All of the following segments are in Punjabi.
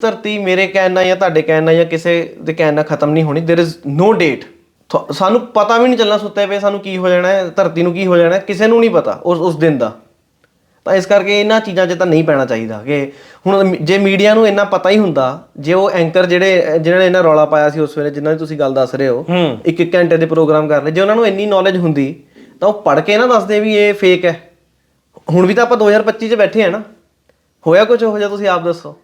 ਧਰਤੀ ਮੇਰੇ ਕਹਿਣ ਨਾਲ ਜਾਂ ਤੁਹਾਡੇ ਕਹਿਣ ਨਾਲ ਜਾਂ ਕਿਸੇ ਦੇ ਕਹਿਣ ਨਾਲ ਖਤਮ ਨਹੀਂ ਹੋਣੀ देयर इज नो ਡੇਟ ਸਾਨੂੰ ਪਤਾ ਵੀ ਨਹੀਂ ਚੱਲਣਾ ਸੁੱਤੇ ਪਏ ਸਾਨੂੰ ਕੀ ਹੋ ਜਾਣਾ ਹੈ ਧਰਤੀ ਨੂੰ ਕੀ ਹੋ ਜਾਣਾ ਹੈ ਕਿਸੇ ਨੂੰ ਨਹੀਂ ਪਤਾ ਉਸ ਉਸ ਦਿਨ ਦਾ ਤਾਂ ਇਸ ਕਰਕੇ ਇਹਨਾਂ ਚੀਜ਼ਾਂ 'ਚ ਤਾਂ ਨਹੀਂ ਪੈਣਾ ਚਾਹੀਦਾ ਕਿ ਹੁਣ ਜੇ ਮੀਡੀਆ ਨੂੰ ਇੰਨਾ ਪਤਾ ਹੀ ਹੁੰਦਾ ਜੇ ਉਹ ਐਂਕਰ ਜਿਹੜੇ ਜਿਹਨਾਂ ਨੇ ਇਹਨਾਂ ਰੌਲਾ ਪਾਇਆ ਸੀ ਉਸ ਵੇਲੇ ਜਿਨ੍ਹਾਂ ਦੀ ਤੁਸੀਂ ਗੱਲ ਦੱਸ ਰਹੇ ਹੋ ਹੂੰ ਇੱਕ ਇੱਕ ਘੰਟੇ ਦੇ ਪ੍ਰੋਗਰਾਮ ਕਰ ਰਹੇ ਜੇ ਉਹਨਾਂ ਨੂੰ ਇੰਨੀ ਨੌਲੇਜ ਹੁੰਦੀ ਤਾਂ ਉਹ ਪੜ੍ਹ ਕੇ ਨਾ ਦੱਸਦੇ ਵੀ ਇਹ ਫੇਕ ਹੈ ਹੁਣ ਵੀ ਤਾਂ ਆਪਾਂ 2025 'ਚ ਬੈਠੇ ਆ ਨਾ ਹੋਇਆ ਕੁਝ ਹੋ ਜਾ ਤੁਸੀਂ ਆਪ ਦੱਸੋ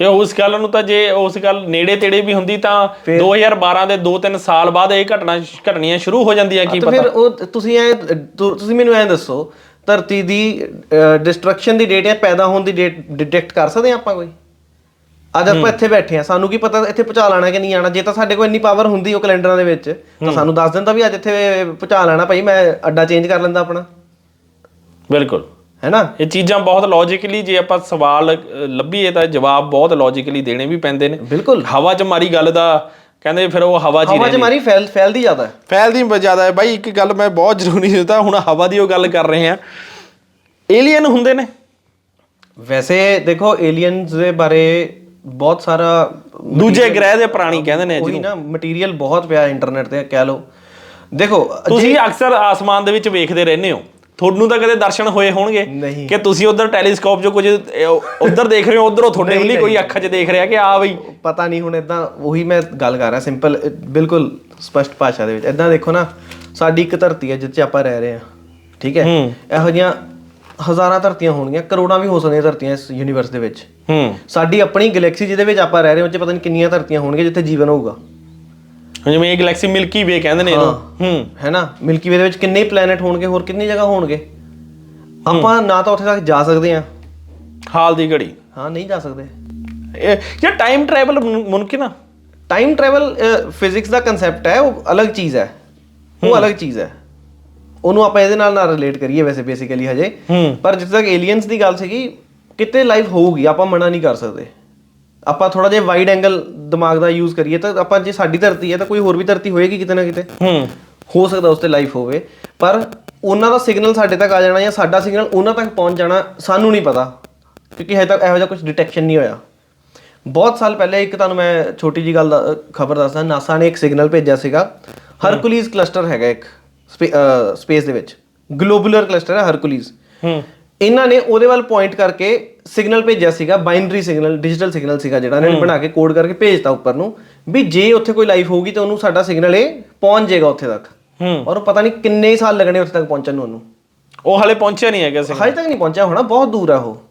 ਤੇ ਉਸ ਗੱਲ ਨੂੰ ਤਾਂ ਜੇ ਉਸ ਗੱਲ ਨੇੜੇ ਤੇੜੇ ਵੀ ਹੁੰਦੀ ਤਾਂ 2012 ਦੇ 2-3 ਸਾਲ ਬਾਅਦ ਇਹ ਘਟਨਾ ਘਟਣੀਆਂ ਸ਼ੁਰੂ ਹੋ ਜਾਂਦੀਆਂ ਕੀ ਪਤਾ। ਫਿਰ ਉਹ ਤੁਸੀਂ ਐ ਤੁਸੀਂ ਮੈਨੂੰ ਐਂ ਦੱਸੋ ਧਰਤੀ ਦੀ ਡਿਸਟਰਕਸ਼ਨ ਦੀ ਡੇਟ ਜਾਂ ਪੈਦਾ ਹੋਣ ਦੀ ਡੇਟ ਡਿਟੈਕਟ ਕਰ ਸਕਦੇ ਹਾਂ ਆਪਾਂ ਕੋਈ? ਅੱਜ ਆਪਾਂ ਇੱਥੇ ਬੈਠੇ ਆ ਸਾਨੂੰ ਕੀ ਪਤਾ ਇੱਥੇ ਭੁਚਾਲ ਆਣਾ ਕਿ ਨਹੀਂ ਆਣਾ ਜੇ ਤਾਂ ਸਾਡੇ ਕੋਲ ਇੰਨੀ ਪਾਵਰ ਹੁੰਦੀ ਉਹ ਕੈਲੰਡਰਾਂ ਦੇ ਵਿੱਚ ਤਾਂ ਸਾਨੂੰ ਦੱਸ ਦਿੰਦਾ ਵੀ ਅੱਜ ਇੱਥੇ ਭੁਚਾਲ ਆਣਾ ਭਾਈ ਮੈਂ ਅੱਡਾ ਚੇਂਜ ਕਰ ਲੈਂਦਾ ਆਪਣਾ। ਬਿਲਕੁਲ। ਹੈਨਾ? ਇਹ ਚੀਜ਼ਾਂ ਬਹੁਤ ਲੌਜੀਕਲੀ ਜੇ ਆਪਾਂ ਸਵਾਲ ਲੱਭੀਏ ਤਾਂ ਜਵਾਬ ਬਹੁਤ ਲੌਜੀਕਲੀ ਦੇਣੇ ਵੀ ਪੈਂਦੇ ਨੇ। ਬਿਲਕੁਲ। ਹਵਾ 'ਚ ਮਾਰੀ ਗੱਲ ਦਾ ਕਹਿੰਦੇ ਫਿਰ ਉਹ ਹਵਾ 'ਚ ਹੀ ਹਵਾ 'ਚ ਮਾਰੀ ਫੈਲ ਫੈਲਦੀ ਜ਼ਿਆਦਾ। ਹੈ ਫੈਲਦੀ ਜ਼ਿਆਦਾ ਹੈ। ਬਾਈ ਇੱਕ ਗੱਲ ਮੈਂ ਬਹੁਤ ਜ਼ਰੂਰੀ ਦਿੱਤਾ ਹੁਣ ਹਵਾ ਦੀ ਉਹ ਗੱਲ ਕਰ ਰਹੇ ਹਾਂ। ਏਲੀਅਨ ਹੁੰਦੇ ਨੇ। ਵੈਸੇ ਦੇਖੋ ਏਲੀਅਨਸ ਦੇ ਬਾਰੇ ਬਹੁਤ ਸਾਰਾ ਦੂਜੇ ਗ੍ਰਹਿ ਦੇ ਪ੍ਰਾਣੀ ਕਹਿੰਦੇ ਨੇ ਕੋਈ ਨਾ ਮਟੀਰੀਅਲ ਬਹੁਤ ਪਿਆ ਇੰਟਰਨੈਟ ਤੇ ਕਹਿ ਲਓ। ਦੇਖੋ ਤੁਸੀਂ ਅਕਸਰ ਆਸਮਾਨ ਦੇ ਵਿੱਚ ਵੇਖਦੇ ਰਹਿੰਦੇ ਹੋ। ਤੁਹਾਨੂੰ ਤਾਂ ਕਦੇ ਦਰਸ਼ਨ ਹੋਏ ਹੋਣਗੇ। ਕਿ ਤੁਸੀਂ ਉਧਰ ਟੈਲੀਸਕੋਪ 'ਚੋਂ ਕੁਝ ਉਧਰ ਦੇਖ ਰਹੇ ਹੋ ਉਧਰੋਂ ਤੁਹਾਡੇ ਹੀ ਕੋਈ ਅੱਖ 'ਚ ਦੇਖ ਰਿਹਾ ਕਿ ਆ ਬਈ। ਪਤਾ ਨਹੀਂ ਹੁਣ ਇਦਾਂ ਉਹੀ ਮੈਂ ਗੱਲ ਕਰ ਰਿਹਾ ਸਿੰਪਲ ਬਿਲਕੁਲ ਸਪਸ਼ਟ ਭਾਸ਼ਾ ਦੇ ਵਿੱਚ। ਇਦਾਂ ਦੇਖੋ ਨਾ ਸਾਡੀ ਇੱਕ ਧਰਤੀ ਹੈ ਜਿੱਥੇ ਆਪਾਂ ਰਹਿ ਰਹੇ ਹਾਂ ਠੀਕ ਹੈ। ਇਹੋ ਜਿਹੀਆਂ ਹਜ਼ਾਰਾਂ ਧਰਤੀਆਂ ਹੋਣਗੀਆਂ ਕਰੋੜਾਂ ਵੀ ਹੋ ਸਕਦੀਆਂ ਧਰਤੀਆਂ ਇਸ ਯੂਨੀਵਰਸ ਦੇ ਵਿੱਚ। ਹੂੰ। ਸਾਡੀ ਆਪਣੀ ਗੈਲੈਕਸੀ ਜਿਹਦੇ ਵਿੱਚ ਆਪਾਂ ਰਹਿ ਰਹੇ ਹਾਂ ਉਹ 'ਚ ਪਤਾ ਨਹੀਂ ਕਿੰਨੀਆਂ ਧਰਤੀਆਂ ਹੋਣਗੀਆਂ ਜਿੱਥੇ ਜੀਵਨ ਹੋਊਗਾ। ਜਿਵੇਂ ਇਹ ਗੈਲੈਕਸੀ ਮਿਲਕੀ ਵੇ ਕਹਿੰਦੇ ਨੇ ਇਹਨੂੰ ਹੂੰ। ਹੈ। ਨਾ? ਮਿਲਕੀ ਵੇ ਦੇ ਵਿੱਚ ਕਿੰਨੇ ਪਲੈਨਟ ਹੋਣਗੇ ਹੋਰ ਕਿੰਨੀ ਜਗ੍ਹਾ ਹੋਣਗੇ? ਆਪਾਂ ਨਾ ਤਾਂ ਉੱਥੇ ਤੱਕ ਜਾ ਸਕਦੇ ਹਾਂ। ਹਾਲ ਦੀ ਘੜੀ। ਹਾਂ ਨਹੀਂ ਜਾ ਸਕਦੇ। ਇਹ ਜੇ ਟਾਈਮ ਟਰੈਵਲ ਮੁਮਕਿਨ ਆ ਟਾਈਮ ਟਰੈਵਲ ਫਿਜ਼ਿਕਸ ਦਾ ਕਨਸੈਪਟ ਹੈ ਉਹ ਅਲੱਗ ਚੀਜ਼ ਹੈ। ਉਹ ਅਲੱਗ ਚੀਜ਼ ਹੈ। ਉਹਨੂੰ ਆਪਾਂ ਇਹਦੇ ਨਾਲ ਨਾ ਰਿਲੇਟ ਕਰੀਏ ਵੈਸੇ ਬੇਸਿਕਲੀ ਹਜੇ। ਪਰ ਜਿੱਥੇ ਤੱਕ ਏਲੀਅਨਸ ਦੀ ਗੱਲ ਸੀਗੀ ਕਿਤੇ ਲਾਈਫ ਹੋਊਗੀ ਆਪਾਂ ਮਨਾ ਨਹੀਂ ਕਰ ਸਕਦੇ। ਆਪਾਂ ਥੋੜਾ ਜਿਹਾ ਵਾਈਡ ਐਂਗਲ ਦਿਮਾਗ ਦਾ ਯੂਜ਼ ਕਰੀਏ ਤਾਂ ਆਪਾਂ ਜੇ ਸਾਡੀ ਧਰਤੀ ਹੈ ਤਾਂ ਕੋਈ ਹੋਰ ਵੀ ਧਰਤੀ ਹੋਏਗੀ ਕਿਤੇ ਨਾ ਕਿਤੇ। ਹੂੰ। ਹੋ ਸਕਦਾ ਉਸ ਤੇ ਲਾਈਫ ਹੋਵੇ ਪਰ ਉਹਨਾਂ ਦਾ ਸਿਗਨਲ ਸਾਡੇ ਤੱਕ ਆ ਜਾਣਾ ਜਾਂ ਸਾਡਾ ਸਿਗਨਲ ਉਹਨਾਂ ਤੱਕ ਪਹੁੰਚ ਜਾਣਾ ਸਾਨੂੰ ਨਹੀਂ ਪਤਾ ਕਿਉਂਕਿ ਹਜੇ ਤੱਕ ਇਹੋ ਜਿਹਾ ਕੁਝ ਡਿਟੈਕਸ਼ਨ ਨਹੀਂ ਹੋਇਆ। ਬਹੁਤ ਸਾਲ ਪਹਿਲੇ ਇੱਕ ਤੁਹਾਨੂੰ ਮੈਂ ਛੋਟੀ ਜੀ ਗੱਲ ਖਬਰ ਦੱਸਦਾ ਨਾਸਾ ਨੇ ਇੱਕ ਸਿਗਨਲ ਭੇਜਿਆ ਸੀਗਾ। ਹਰਕੁਲੀਜ਼ ਕਲਸਟਰ ਹੈਗਾ ਇੱਕ ਸਪੇਸ ਦੇ ਵਿੱਚ। ਗਲੋਬੂਲਰ ਕਲਸਟਰ ਹੈ ਹਰਕੁਲੀਜ਼ ਹੂੰ। ਇਹਨਾਂ ਨੇ ਉਹਦੇ ਵੱਲ ਪੁਆਇੰਟ ਕਰਕੇ ਸਿਗਨਲ ਭੇਜਿਆ ਸੀਗਾ ਬਾਈਨਰੀ ਸਿਗਨਲ ਡਿਜੀਟਲ ਸਿਗਨਲ ਸੀਗਾ ਜਿਹੜਾ ਇਹਨਾਂ ਨੇ ਬਣਾ ਕੇ ਕੋਡ ਕਰਕੇ ਭੇਜਤਾ ਉੱਪਰ ਨੂੰ ਵੀ ਜੇ ਉੱਥੇ ਕੋਈ ਲਾਈਫ ਹੋਊਗੀ ਤਾਂ ਉਹਨੂੰ ਸਾਡਾ ਸਿਗਨਲ ਇਹ ਪਹੁੰਚ ਜਾਏਗਾ ਉੱਥੇ ਤੱਕ। ਹੂੰ। ਔਰ ਪਤਾ ਨਹੀਂ ਕਿੰਨੇ ਸਾਲ ਲੱਗਣੇ ਉੱਥੇ ਤੱਕ ਪਹੁੰਚਣ ਨੂੰ ਉਹਨੂੰ। ਉਹ ਹਲੇ ਪਹੁੰਚਿਆ ਨਹੀਂ ਹੈਗਾ ਸੀ ਹਜੇ ਤੱਕ ਨਹੀਂ ਪਹੁੰਚਿਆ ਹੋਣਾ ਬਹੁਤ ਦੂਰ ਆ ਉਹ।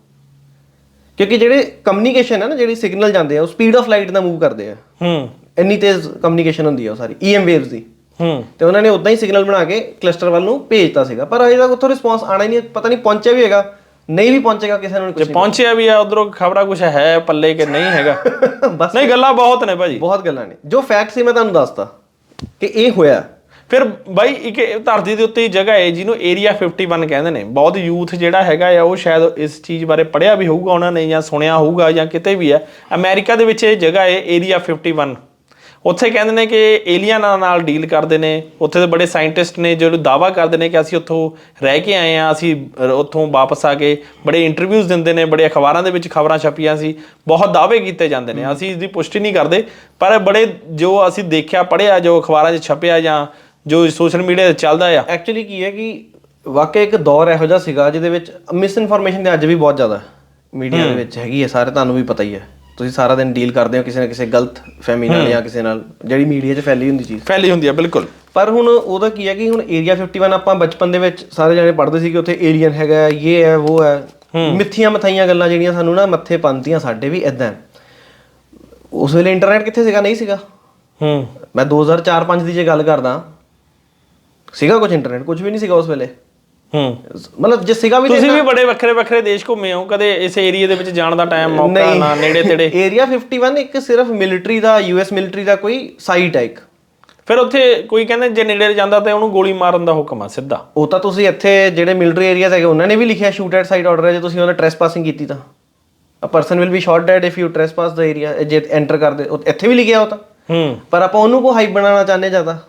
ਕਿਉਂਕਿ ਜਿਹੜੇ ਕਮਿਊਨੀਕੇਸ਼ਨ ਹੈ ਨਾ ਜਿਹੜੀ ਸਿਗਨਲ ਜਾਂਦੇ ਆ ਉਹ ਸਪੀਡ ਆਫ ਲਾਈਟ ਨਾਲ ਮੂਵ ਕਰਦੇ ਆ। ਹੂੰ। ਇੰਨੀ ਤੇਜ਼ ਕਮਿਊਨੀਕੇਸ਼ਨ ਹੁੰਦੀ ਆ ਉਹ ਸਾਰੀ ਈਐਮ ਵੇਵਸ ਦੀ। ਹੂੰ। ਤੇ ਉਹਨਾਂ ਨੇ ਉਦਾਂ ਹੀ ਸਿਗਨਲ ਬਣਾ ਕੇ ਕਲਸਟਰ ਵੱਲ ਨੂੰ ਭੇਜਤਾ ਸੀਗਾ ਪਰ ਅਜੇ ਤੱਕ ਉੱਥੋਂ ਰਿਸਪੌਂਸ ਆਣਾ ਹੀ ਨਹੀਂ ਪਤਾ ਨਹੀਂ ਪਹੁੰਚਿਆ ਵੀ ਹੈਗਾ। ਨਹੀਂ ਵੀ ਪਹੁੰਚੇਗਾ ਕਿਸੇ ਨੂੰ ਜੇ ਕੁਝ ਪਹੁੰਚਿਆ ਵੀ ਆ ਉਧਰੋਂ ਖਬਰਾਂ ਕੁਝ ਹੈ ਪੱਲੇ ਕਿ ਨਹੀਂ ਹੈਗਾ? ਬਸ। ਨਹੀਂ ਗੱਲਾਂ ਬਹੁਤ ਨੇ ਭਾਜੀ। ਬਹੁਤ ਗੱਲਾਂ ਨੇ। ਜੋ ਫੈਕਟ ਸੀ ਮੈਂ ਤੁਹਾਨੂੰ ਦੱਸਤਾ ਕਿ ਇਹ ਹੋਇਆ। ਫਿਰ ਬਾਈ ਇੱਕ ਧਰਤੀ ਦੇ ਉੱਤੇ ਹੀ ਜਗ੍ਹਾ ਹੈ ਜਿਹਨੂੰ ਏਰੀਆ 51 ਕਹਿੰਦੇ ਨੇ। ਬਹੁਤ ਯੂਥ ਜਿਹੜਾ ਹੈਗਾ ਆ ਉਹ ਸ਼ਾਇਦ ਇਸ ਚੀਜ਼ ਬਾਰੇ ਪੜ੍ਹਿਆ ਵੀ ਹੋਊਗਾ ਉਹਨਾਂ ਨੇ ਜਾਂ ਸੁਣਿਆ ਹੋਊਗਾ ਜਾਂ ਕਿਤੇ ਵੀ ਹੈ ਅਮਰੀਕਾ ਦੇ ਵਿੱਚ ਇਹ ਜਗ੍ਹਾ ਹੈ ਏਰੀਆ 51 ਉੱਥੇ ਕਹਿੰਦੇ ਨੇ ਕਿ ਏਲੀਅਨਾਂ ਨਾਲ ਡੀਲ ਕਰਦੇ ਨੇ। ਉੱਥੇ ਦੇ ਬੜੇ ਸਾਇੰਟਿਸਟ ਨੇ ਜਿਹੜੇ ਦਾਵਾ ਕਰਦੇ ਨੇ ਕਿ ਅਸੀਂ ਉੱਥੋਂ ਰਹਿ ਕੇ ਆਏ ਆ ਅਸੀਂ ਉੱਥੋਂ ਵਾਪਸ ਆ ਕੇ ਬੜੇ ਇੰਟਰਵਿਊਜ਼ ਦਿੰਦੇ ਨੇ ਬੜੇ ਅਖਬਾਰਾਂ ਦੇ ਵਿੱਚ ਖਬਰਾਂ ਛਪੀਆਂ ਸੀ। ਬਹੁਤ ਦਾਅਵੇ ਕੀਤੇ ਜਾਂਦੇ ਨੇ। ਅਸੀਂ ਇਸ ਦੀ ਪੁਸ਼ਟੀ ਨਹੀਂ ਕਰਦੇ ਪਰ ਬੜੇ ਜੋ ਅਸੀਂ ਦੇਖਿਆ ਪੜ੍ਹਿਆ ਜੋ ਅਖਬਾਰਾਂ 'ਚ ਛਪਿਆ ਜਾਂ ਜੋ ਸੋਸ਼ਲ ਮੀਡੀਆ ਤੇ ਚੱਲਦਾ ਆ। ਐਕਚੁਅਲੀ ਕੀ ਹੈ ਕਿ ਵਾਕਿਆ ਇੱਕ ਦੌਰ ਇਹੋ ਜਿਹਾ ਸੀਗਾ ਜਿਹਦੇ ਵਿੱਚ ਮਿਸ ਇਨਫੋਰਮੇਸ਼ਨ ਤੇ ਅੱਜ ਵੀ ਬਹੁਤ ਜ਼ਿਆਦਾ ਮੀਡੀਆ ਦੇ ਵਿੱਚ ਹੈਗੀ ਹੈ ਸਾਰੇ ਤੁਹਾਨੂੰ ਵੀ ਪਤਾ ਹੀ ਹੈ। ਤੁਸੀਂ ਸਾਰਾ ਦਿਨ ਡੀਲ ਕਰਦੇ ਹੋ ਕਿਸੇ ਨਾ ਕਿਸੇ ਗਲਤ ਫਹਿਮੀ ਨਾਲ ਜਾਂ ਕਿਸੇ ਨਾਲ ਜਿਹੜੀ ਮੀਡੀਆ 'ਚ ਫੈਲੀ ਹੁੰਦੀ ਚੀਜ਼। ਫੈਲੀ ਹੁੰਦੀ ਆ ਬਿਲਕੁਲ। ਪਰ ਹੁਣ ਉਹਦਾ ਕੀ ਹੈ ਕਿ ਹੁਣ ਏਰੀਆ 51 ਆਪਾਂ ਬਚਪਨ ਦੇ ਵਿੱਚ ਸਾਰੇ ਜਣੇ ਪੜ੍ਹਦੇ ਸੀ ਕਿ ਉੱਥੇ ਏਲੀਅਨ ਹੈਗਾ ਇਹ ਹੈ ਉਹ ਹੈ ਮਿੱਥੀਆਂ ਮਥਾਈਆਂ ਗੱਲਾਂ ਜਿਹੜੀਆਂ ਸਾਨੂੰ ਨਾ ਮੱਥੇ ਪੰਦੀਆਂ ਸਾਡੇ ਵੀ ਇਦਾਂ ਉਸ ਵੇਲੇ ਇੰਟਰਨੈਟ ਕਿੱਥੇ ਸੀਗਾ ਨਹੀਂ ਸੀਗਾ? ਹੂੰ। ਮੈਂ 2004-5 ਦੀ ਜੇ ਗੱਲ ਕਰਦਾ ਸੀਗਾ ਕੁਝ ਇੰਟਰਨੈਟ ਕੁਝ ਵੀ ਨਹੀਂ ਸੀਗਾ ਉਸ ਵੇਲੇ। ਹੂੰ। ਮਤਲਬ ਜੇ ਸੀਗਾ ਵੀ ਤੁਸੀਂ ਵੀ ਬੜੇ ਵੱਖਰੇ ਵੱਖਰੇ ਦੇਸ਼ ਘੁੰਮੇ ਹੋ ਕਦੇ ਇਸ ਏਰੀਆ ਦੇ ਵਿੱਚ ਜਾਣ ਦਾ ਟਾਈਮ ਮੌਕਾ ਨਾ ਨੇੜੇ ਤੇੜੇ। ਏਰੀਆ 51 ਇੱਕ ਸਿਰਫ ਮਿਲਟਰੀ ਦਾ ਯੂਐਸ ਮਿਲਟਰੀ ਦਾ ਕੋਈ ਸਾਈਟ ਹੈ ਇੱਕ। ਫਿਰ ਉੱਥੇ ਕੋਈ ਕਹਿੰਦੇ ਜੇ ਨੇੜੇ ਜਾਂਦਾ ਤੇ ਉਹਨੂੰ ਗੋਲੀ ਮਾਰਨ ਦਾ ਹੁਕਮ ਆ ਸਿੱਧਾ। ਉਹ ਤਾਂ ਤੁਸੀਂ ਇੱਥੇ ਜਿਹੜੇ ਮਿਲਟਰੀ ਏਰੀਆਜ਼ ਹੈਗੇ ਉਹਨਾਂ ਨੇ ਵੀ ਲਿਖਿਆ ਸ਼ੂਟ ਐਟ ਸਾਈਟ ਆਰਡਰ ਹੈ ਜੇ ਤੁਸੀਂ ਉਹਦਾ ਟ੍ਰੈਸਪਾਸਿੰਗ ਕੀਤੀ ਤਾਂ। A person will be shot dead if you trespass the area ਜੇ ਐਂਟਰ ਕਰਦੇ ਇੱਥੇ ਵੀ ਲਿਖਿਆ ਉਹ ਤਾਂ। ਹੂੰ। ਪਰ ਆਪਾਂ ਉਹਨੂੰ ਕੋ ਹਾਈਪ ਬਣਾਉਣਾ ਚਾਹੁੰਦੇ ਜ਼ਿਆਦਾ।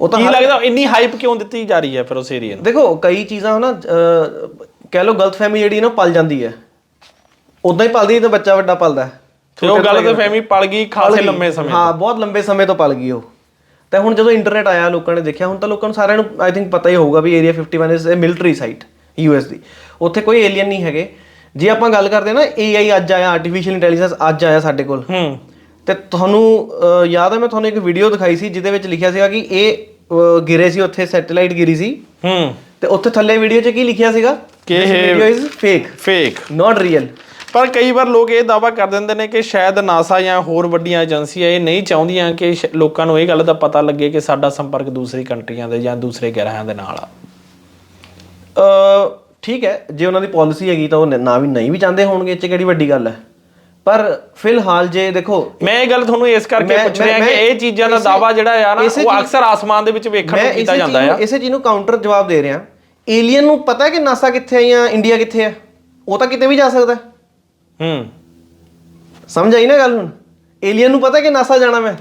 ਉਹ ਤਾਂ ਕੀ ਲੱਗਦਾ ਇੰਨੀ ਹਾਈਪ ਕਿਉਂ ਦਿੱਤੀ ਜਾ ਰਹੀ ਹੈ ਫਿਰ ਉਸ ਏਰੀਆ ਨੂੰ? ਦੇਖੋ ਕਈ ਚੀਜ਼ਾਂ ਨਾ ਅਹ, ਕਹਿ ਲਓ ਗਲਤਫਹਿਮੀ ਜਿਹੜੀ ਨਾ ਪਲ ਜਾਂਦੀ ਹੈ। ਉਦਾਂ ਹੀ ਪਲਦੀ ਤਾਂ ਬੱਚਾ ਵੱਡਾ ਪਲਦਾ ਹੈ। ਤੇ ਉਹ ਗੱਲ ਤੇ ਫਹਿਮੀ ਪਲ ਗਈ ਖਾਸੇ ਲੰਮੇ ਸਮੇਂ ਹਾਂ ਬਹੁਤ ਲੰਬੇ ਸਮੇਂ ਤੋਂ ਪਲ ਗਈ ਉਹ। ਤੇ ਹੁਣ ਜਦੋਂ ਇੰਟਰਨੈਟ ਆਇਆ ਲੋਕਾਂ ਨੇ ਦੇਖਿਆ ਹੁਣ ਤਾਂ ਲੋਕਾਂ ਨੂੰ ਸਾਰਿਆਂ ਨੂੰ ਆਈ ਥਿੰਕ ਪਤਾ ਹੀ ਹੋਊਗਾ ਵੀ area 51 is a military site US ਦੀ ਉੱਥੇ ਕੋਈ ਏਲੀਅਨ ਨਹੀਂ ਹੈਗੇ। ਜੇ ਆਪਾਂ ਗੱਲ ਕਰਦੇ ਨਾ ਏਆਈ ਅੱਜ ਆਇਆ ਆਰਟੀਫੀਸ਼ੀਅਲ ਇੰਟੈਲੀਜੈਂਸ ਅੱਜ ਆਇਆ ਸਾਡੇ ਕੋਲ। ਹੂੰ। ਤੇ ਤੁਹਾਨੂੰ ਅਹ, ਯਾਦ ਹੈ ਮੈਂ ਤੁਹਾਨੂੰ ਇੱਕ ਵੀਡੀਓ ਦਿਖਾਈ ਸੀ ਜਿਹਦੇ ਵਿੱਚ ਲਿਖਿਆ ਸੀਗਾ ਕਿ ਇਹ ਅਹ, ਗਿਰੇ ਸੀ ਉੱਥੇ ਸੈਟੇਲਾਈਟ ਗਿਰੀ ਸੀ। ਹੂੰ। ਤੇ ਉੱਥੇ ਥੱਲੇ ਵੀਡੀਓ 'ਚ ਕੀ ਲਿਖਿਆ ਸੀਗਾ? ਕਿ ਇਹ- video is fake fake not real ਪਰ ਕਈ ਵਾਰ ਲੋਕ ਇਹ ਦਾਵਾ ਕਰ ਦਿੰਦੇ ਨੇ ਕਿ ਸ਼ਾਇਦ ਨਾਸਾ ਜਾਂ ਹੋਰ ਵੱਡੀਆਂ ਏਜੰਸੀਆਂ ਇਹ ਨਹੀਂ ਚਾਹੁੰਦੀਆਂ ਕਿ ਸ਼- ਲੋਕਾਂ ਨੂੰ ਇਹ ਗੱਲ ਦਾ ਪਤਾ ਲੱਗੇ ਕਿ ਸਾਡਾ ਸੰਪਰਕ ਦੂਸਰੀ ਕੰਟਰੀਆਂ ਦੇ ਜਾਂ ਦੂਸਰੇ ਗ੍ਰਹਿਆਂ ਦੇ ਨਾਲ ਆ। ਅ ਠੀਕ ਹੈ ਜੇ ਉਹਨਾਂ ਦੀ ਪਾਲਿਸੀ ਹੈਗੀ ਤਾਂ ਉਹ ਨ- ਨਾ ਵੀ ਨਹੀਂ ਵੀ ਚਾਹੁੰਦੇ ਹੋਣਗੇ ਇਹ 'ਚ ਕਿਹੜੀ ਵੱਡੀ ਗੱਲ ਹੈ? ਪਰ ਫਿਲਹਾਲ ਜੇ ਦੇਖੋ ਮੈਂ ਇਹ ਗੱਲ ਤੁਹਾਨੂੰ ਇਸ ਕਰਕੇ ਪੁੱਛ ਰਿਹਾ ਕਿ ਇਹ ਚੀਜ਼ਾਂ ਦਾ ਦਾਵਾ ਜਿਹੜਾ ਆ ਨਾ ਉਹ ਅਕਸਰ ਆਸਮਾਨ ਦੇ ਵਿੱਚ ਵੇਖਣ ਨੂੰ ਕੀਤਾ ਜਾਂਦਾ ਆ। ਇਸੇ ਚੀਜ਼ ਨੂੰ ਕਾਊਂਟਰ ਜਵਾਬ ਦੇ ਰਿਹਾ। ਏਲੀਅਨ ਨੂੰ ਪਤਾ ਹੈ ਕਿ ਨਾਸਾ ਕਿੱਥੇ ਹੈ ਜਾਂ ਇੰਡੀਆ ਕਿੱਥੇ ਹੈ ਉਹ ਤਾਂ ਕਿਤੇ ਵੀ ਜਾ ਸਕਦਾ। ਹੈ। ਸਮਝ ਆਈ ਨਾ ਗੱਲ ਹੁਣ? ਏਲੀਅਨ ਨੂੰ ਪਤਾ ਕਿ ਨਾਸਾ ਜਾਣਾ ਮੈਂ?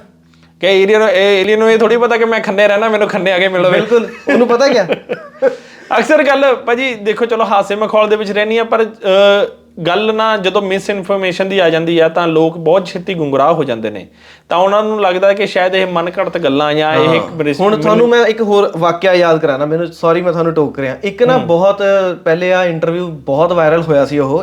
ਕਿ ਏਲੀਅਨ ਏਲੀਅਨ ਨੂੰ ਇਹ ਥੋੜੀ ਪਤਾ ਕਿ ਮੈਂ ਖੰਨੇ ਰਹਿਣਾ ਮੈਨੂੰ ਖੰਨੇ ਆ ਕੇ ਮਿਲੋ ਬਿਲਕੁਲ ਉਹਨੂੰ ਪਤਾ ਕਿਆ? ਅਕਸਰ ਗੱਲ ਭਾਜੀ ਦੇਖੋ ਚਲੋ ਹਾਸੇ ਮਖੌਲ ਦੇ ਵਿੱਚ ਰਹਿਣੀ ਆ ਪਰ ਗੱਲ ਨਾ ਜਦੋਂ ਮਿਸ ਇਨਫੋਰਮੇਸ਼ਨ ਦੀ ਆ ਜਾਂਦੀ ਆ ਤਾਂ ਲੋਕ ਬਹੁਤ ਛੇਤੀ ਗੁੰਗਰਾਹ ਹੋ ਜਾਂਦੇ ਨੇ। ਤਾਂ ਉਹਨਾਂ ਨੂੰ ਲੱਗਦਾ ਕਿ ਸ਼ਾਇਦ ਇਹ ਮਨ ਘੜਤ ਗੱਲਾਂ ਜਾਂ ਇਹ ਹੁਣ ਤੁਹਾਨੂੰ ਮੈਂ ਇੱਕ ਹੋਰ ਵਾਕਿਆ ਯਾਦ ਕਰਾਣਾ ਮੈਨੂੰ ਸੌਰੀ ਮੈਂ ਤੁਹਾਨੂੰ ਟੋਕ ਰਿਹਾ। ਇੱਕ ਨਾ ਬਹੁਤ ਪਹਿਲੇ ਆ ਇੰਟਰਵਿਊ ਬਹੁਤ ਵਾਇਰਲ ਹੋਇਆ ਸੀ ਉਹ।